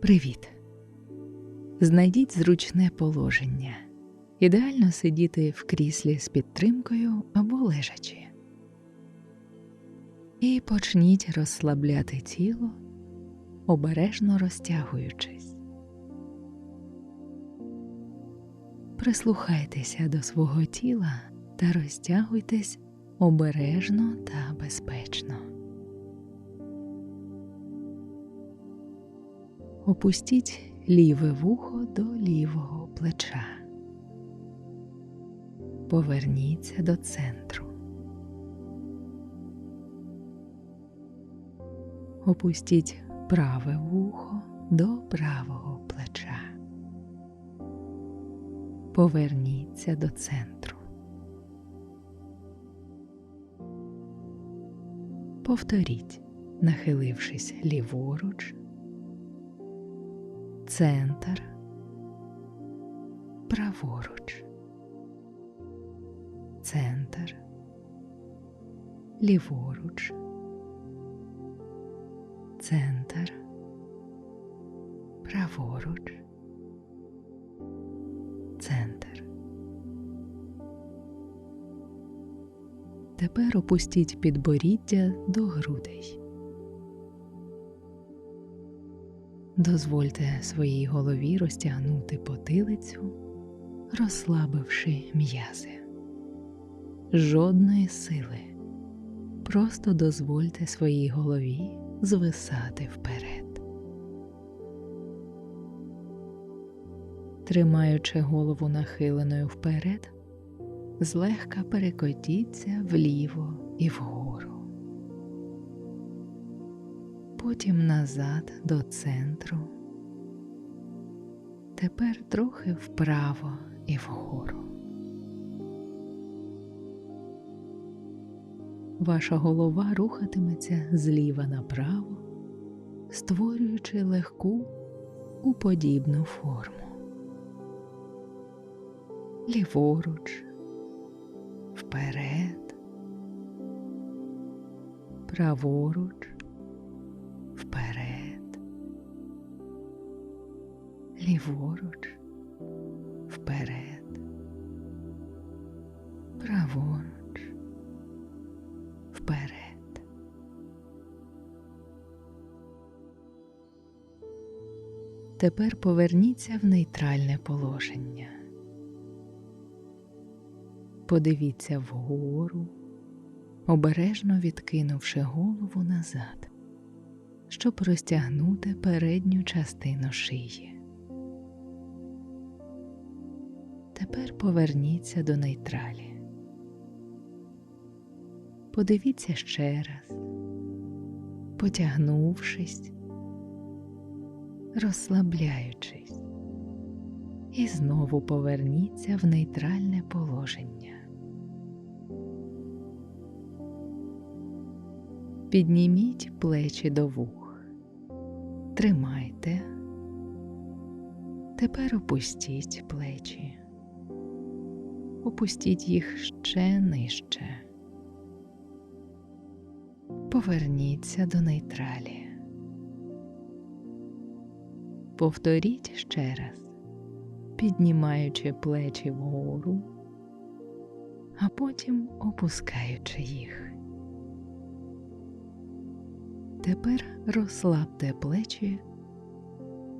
Привіт! Знайдіть зручне положення. Ідеально сидіти в кріслі з підтримкою або лежачи. І почніть розслабляти тіло, обережно розтягуючись. Прислухайтеся до свого тіла та розтягуйтесь обережно та безпечно. Опустіть ліве вухо до лівого плеча. Поверніться до центру. Опустіть праве вухо до правого плеча. Поверніться до центру. Повторіть, нахилившись ліворуч центр, праворуч, центр, ліворуч, центр, праворуч, центр. Тепер опустіть підборіддя до грудей. Дозвольте своїй голові розтягнути потилицю, розслабивши м'язи. Жодної сили. Просто дозвольте своїй голові звисати вперед. Тримаючи голову нахиленою вперед, злегка перекотіться вліво і вгору потім назад до центру, тепер трохи вправо і вгору. Ваша голова рухатиметься зліва направо, створюючи легку уподібну форму. Ліворуч, вперед, праворуч, ліворуч, вперед, праворуч, вперед. Тепер поверніться в нейтральне положення. Подивіться вгору, обережно відкинувши голову назад щоб розтягнути передню частину шиї. Тепер поверніться до нейтралі. Подивіться ще раз, потягнувшись, розслабляючись, і знову поверніться в нейтральне положення. Підніміть плечі до вух тримайте. Тепер опустіть плечі, опустіть їх ще нижче. Поверніться до нейтралі. Повторіть ще раз, піднімаючи плечі вгору, а потім опускаючи їх. Тепер розслабте плечі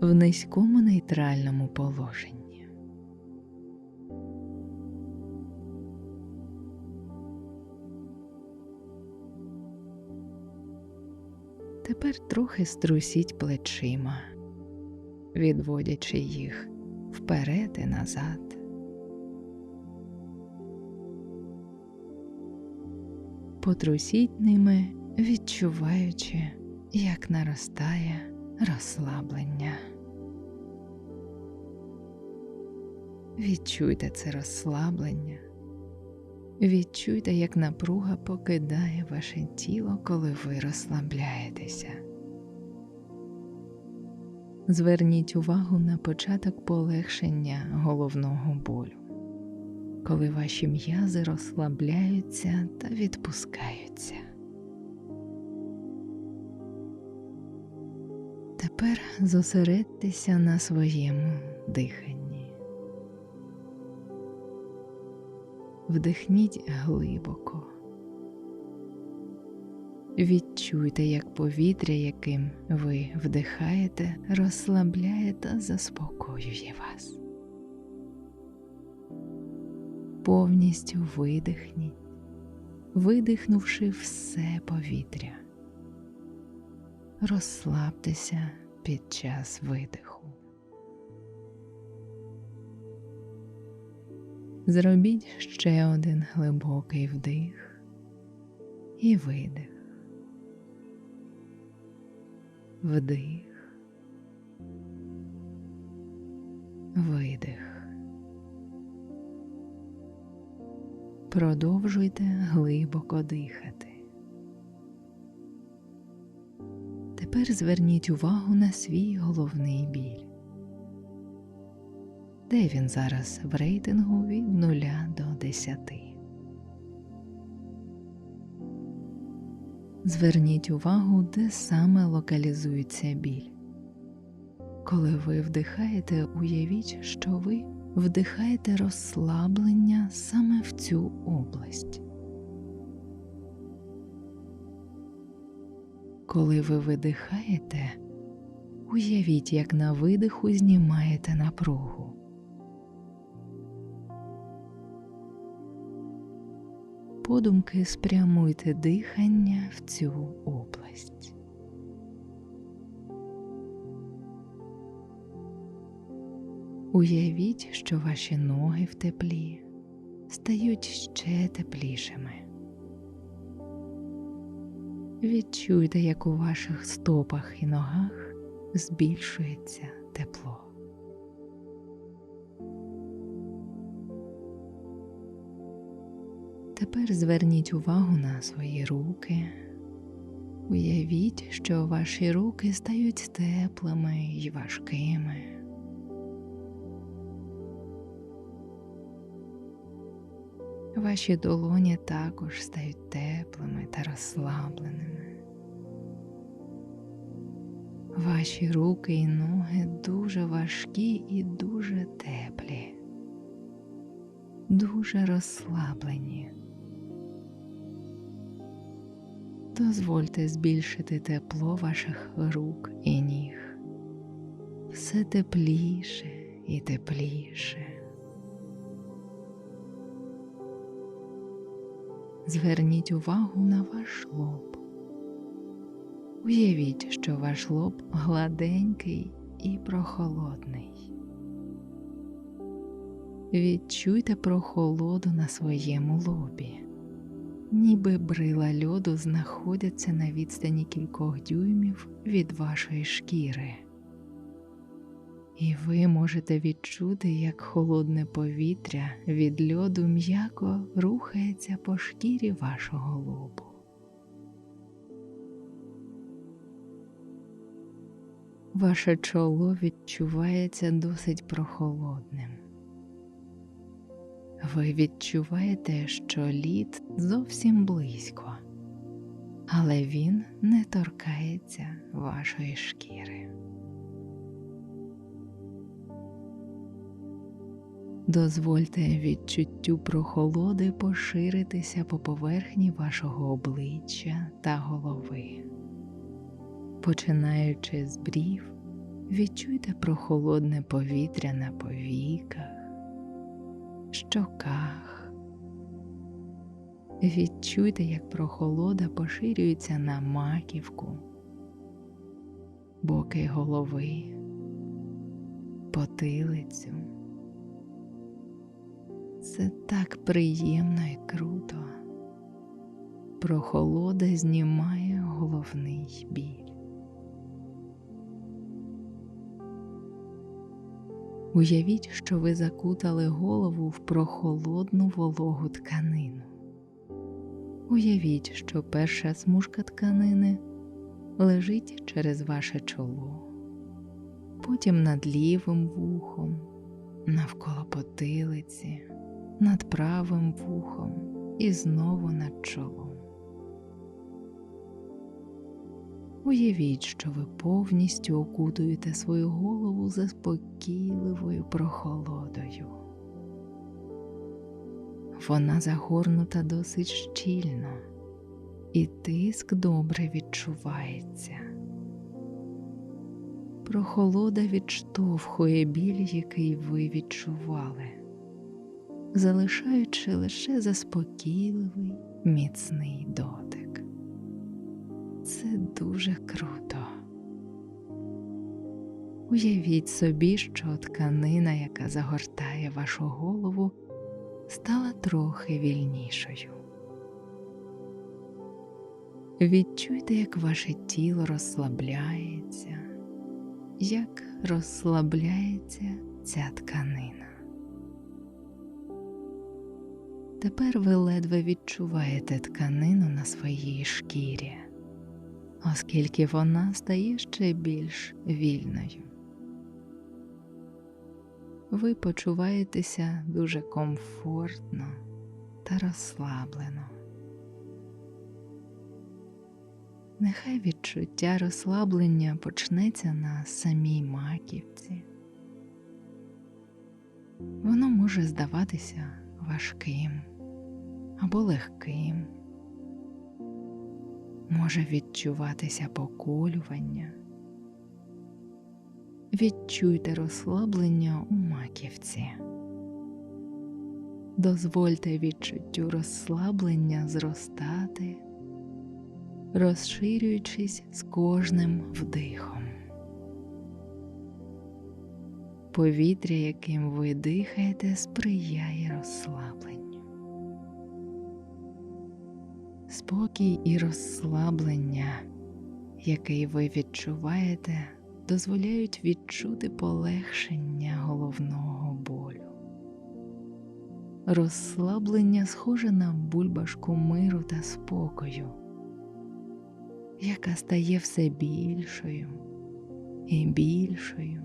в низькому нейтральному положенні. Тепер трохи струсіть плечима, відводячи їх вперед і назад. Потрусіть ними, відчуваючи як наростає розслаблення. Відчуйте це розслаблення, відчуйте, як напруга покидає ваше тіло, коли ви розслабляєтеся. Зверніть увагу на початок полегшення головного болю, коли ваші м'язи розслабляються та відпускаються. Тепер зосередьтеся на своєму диханні. Вдихніть глибоко. Відчуйте, як повітря, яким ви вдихаєте, розслабляє та заспокоює вас. Повністю видихніть, видихнувши все повітря. Розслабтеся під час видиху. Зробіть ще один глибокий вдих і видих. Вдих, видих. Продовжуйте глибоко дихати. Тепер зверніть увагу на свій головний біль. Де він зараз в рейтингу від 0 до 10? Зверніть увагу, де саме локалізується біль. Коли ви вдихаєте, уявіть, що ви вдихаєте розслаблення саме в цю область. Коли ви видихаєте, уявіть, як на видиху знімаєте напругу. Подумки спрямуйте дихання в цю область. Уявіть, що ваші ноги в теплі стають ще теплішими. Відчуйте, як у ваших стопах і ногах збільшується тепло. Тепер зверніть увагу на свої руки. Уявіть, що ваші руки стають теплими й важкими. Ваші долоні також стають теплими та розслабленими. Ваші руки і ноги дуже важкі і дуже теплі, дуже розслаблені. Дозвольте збільшити тепло ваших рук і ніг. Все тепліше і тепліше. Зверніть увагу на ваш лоб. Уявіть, що ваш лоб гладенький і прохолодний. Відчуйте прохолоду на своєму лобі, ніби брила льоду знаходяться на відстані кількох дюймів від вашої шкіри. І ви можете відчути, як холодне повітря від льоду м'яко рухається по шкірі вашого лобу. Ваше чоло відчувається досить прохолодним. Ви відчуваєте, що лід зовсім близько, але він не торкається вашої шкіри. Дозвольте відчуттю прохолоди поширитися по поверхні вашого обличчя та голови. Починаючи з брів, відчуйте прохолодне повітря на повіках, щоках. Відчуйте, як прохолода поширюється на маківку, боки голови, потилицю. Це так приємно і круто. Прохолода знімає головний біль. Уявіть, що ви закутали голову в прохолодну вологу тканину. Уявіть, що перша смужка тканини лежить через ваше чоло, потім над лівим вухом, навколо потилиці, над правим вухом і знову над чолом. Уявіть, що ви повністю окутуєте свою голову заспокійливою прохолодою. Вона загорнута досить щільно, і тиск добре відчувається. Прохолода відштовхує біль, який ви відчували, залишаючи лише заспокійливий, міцний дотик. Це дуже круто. Уявіть собі, що тканина, яка загортає вашу голову, стала трохи вільнішою. Відчуйте, як ваше тіло розслабляється, як розслабляється ця тканина. Тепер ви ледве відчуваєте тканину на своїй шкірі, оскільки вона стає ще більш вільною. Ви почуваєтеся дуже комфортно та розслаблено. Нехай відчуття розслаблення почнеться на самій маківці. Воно може здаватися важким або легким, може відчуватися поколювання. Відчуйте розслаблення у маківці. Дозвольте відчуттю розслаблення зростати, розширюючись з кожним вдихом. Повітря, яким ви дихаєте, сприяє розслабленню. Спокій і розслаблення, який ви відчуваєте, дозволяють відчути полегшення головного болю. Розслаблення схоже на бульбашку миру та спокою, яка стає все більшою і більшою,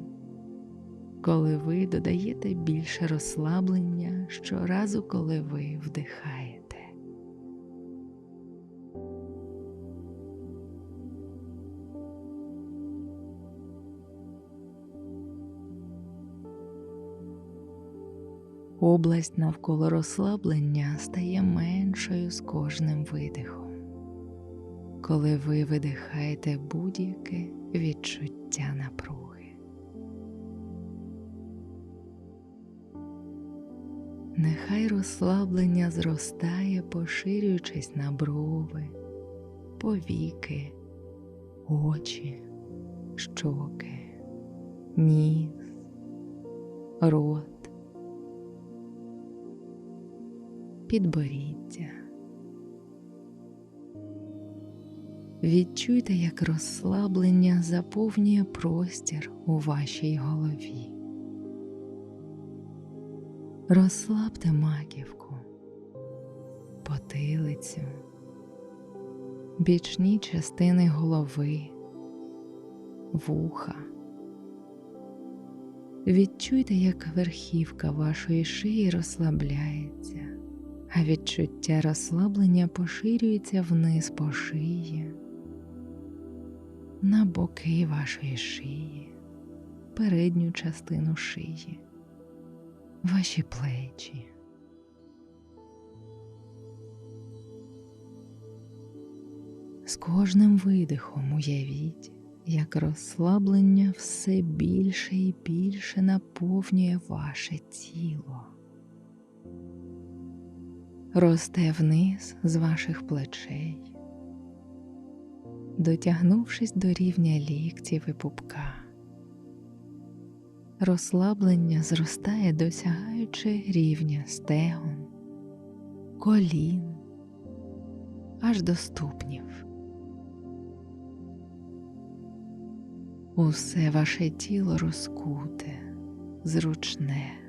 коли ви додаєте більше розслаблення щоразу, коли ви вдихаєте. Область навколо розслаблення стає меншою з кожним видихом, коли ви видихаєте будь-яке відчуття напруги. Нехай розслаблення зростає, поширюючись на брови, повіки, очі, щоки, ніс, рот. Підборіддя. Відчуйте, як розслаблення заповнює простір у вашій голові. Розслабте маківку, потилицю, бічні частини голови, вуха. Відчуйте, як верхівка вашої шиї розслабляється а відчуття розслаблення поширюється вниз по шиї, на боки вашої шиї, передню частину шиї, ваші плечі. З кожним видихом уявіть, як розслаблення все більше і більше наповнює ваше тіло росте вниз з ваших плечей, дотягнувшись до рівня ліктів і пупка. Розслаблення зростає, досягаючи рівня стегон, колін, аж до ступнів. Усе ваше тіло розкуте, зручне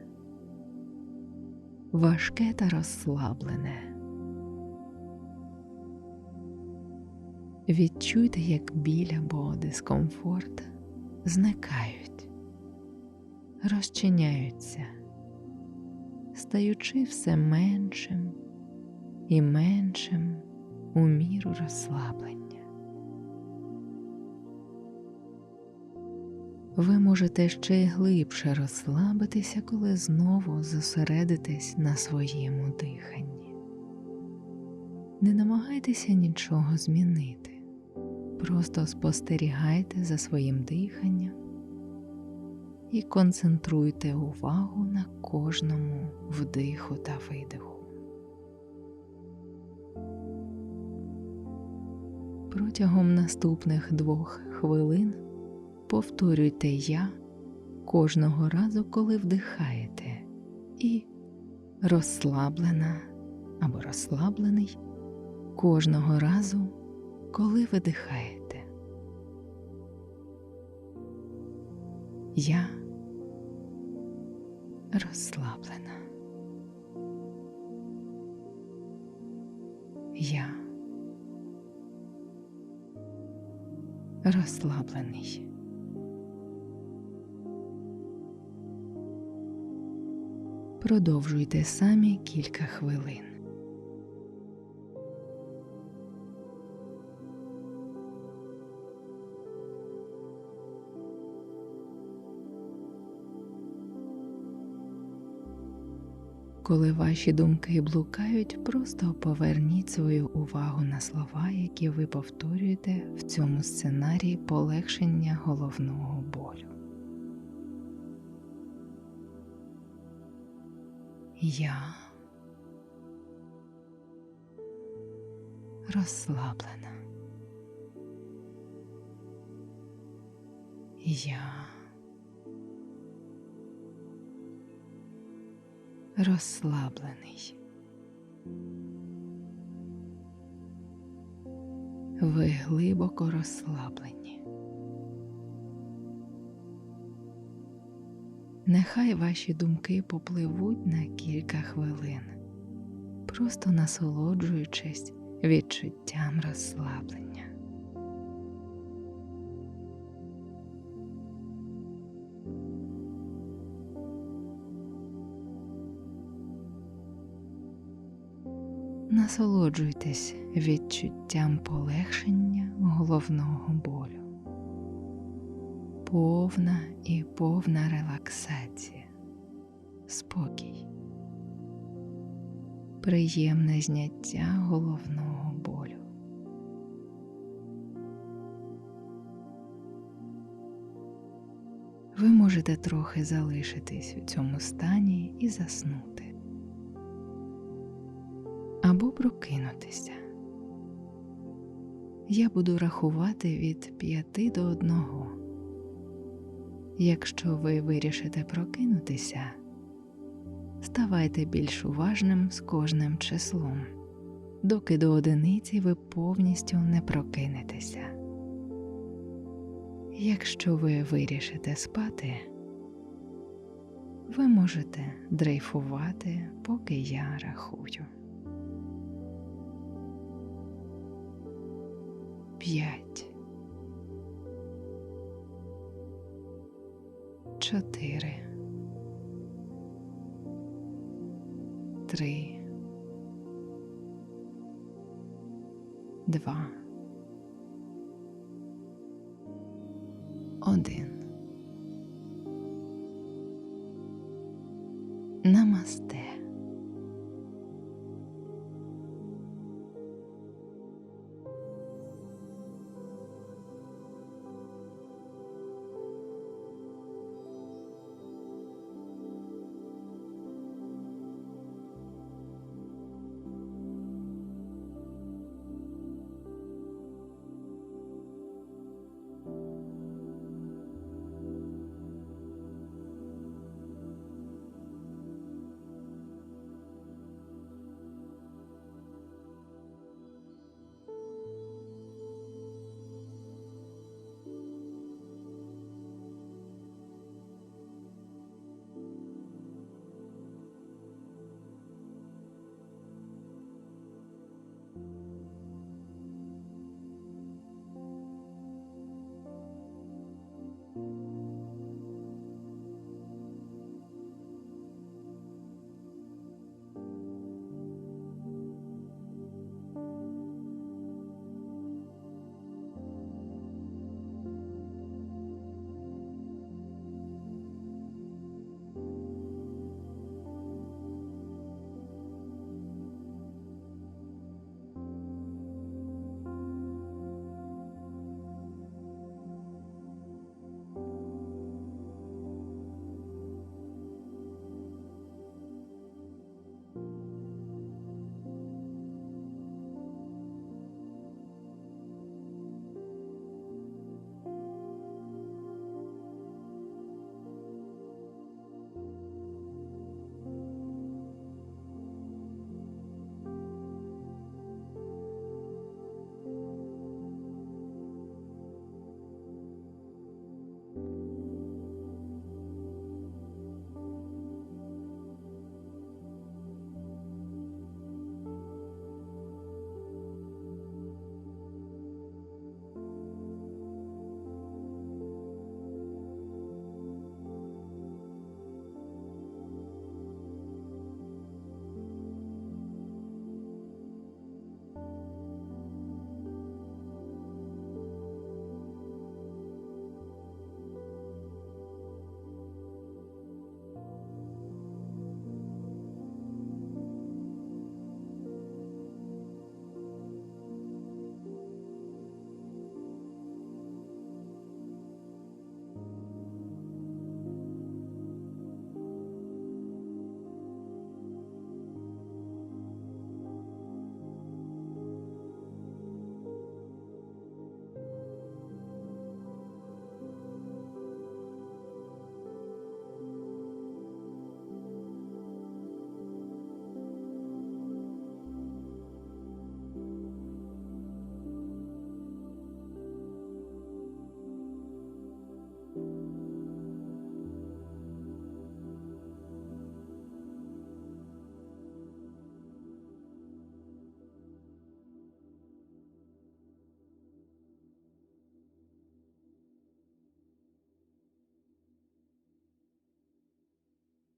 важке та розслаблене. Відчуйте, як біль або дискомфорт зникають, розчиняються, стаючи все меншим і меншим у міру розслаблення. Ви можете ще глибше розслабитися, коли знову зосередитесь на своєму диханні. Не намагайтеся нічого змінити, просто спостерігайте за своїм диханням і концентруйте увагу на кожному вдиху та видиху. Протягом наступних двох хвилин повторюйте я кожного разу, коли вдихаєте, і розслаблена або розслаблений кожного разу, коли видихаєте. Я розслаблена. Я розслаблений. Продовжуйте самі кілька хвилин. Коли ваші думки блукають, просто поверніть свою увагу на слова, які ви повторюєте в цьому сценарії полегшення головного болю. Я розслаблена. Я розслаблений. Ви глибоко розслаблені. Нехай ваші думки попливуть на кілька хвилин, просто насолоджуючись відчуттям розслаблення. Насолоджуйтесь відчуттям полегшення головного болю, повна і повна релаксація, спокій, приємне зняття головного болю. Ви можете трохи залишитись у цьому стані і заснути або прокинутися. Я буду рахувати від п'яти до одного. Якщо ви вирішите прокинутися, ставайте більш уважним з кожним числом, доки до одиниці ви повністю не прокинетеся. Якщо ви вирішите спати, ви можете дрейфувати, поки я рахую. П'ять. чотири, три, два, один. Намасте.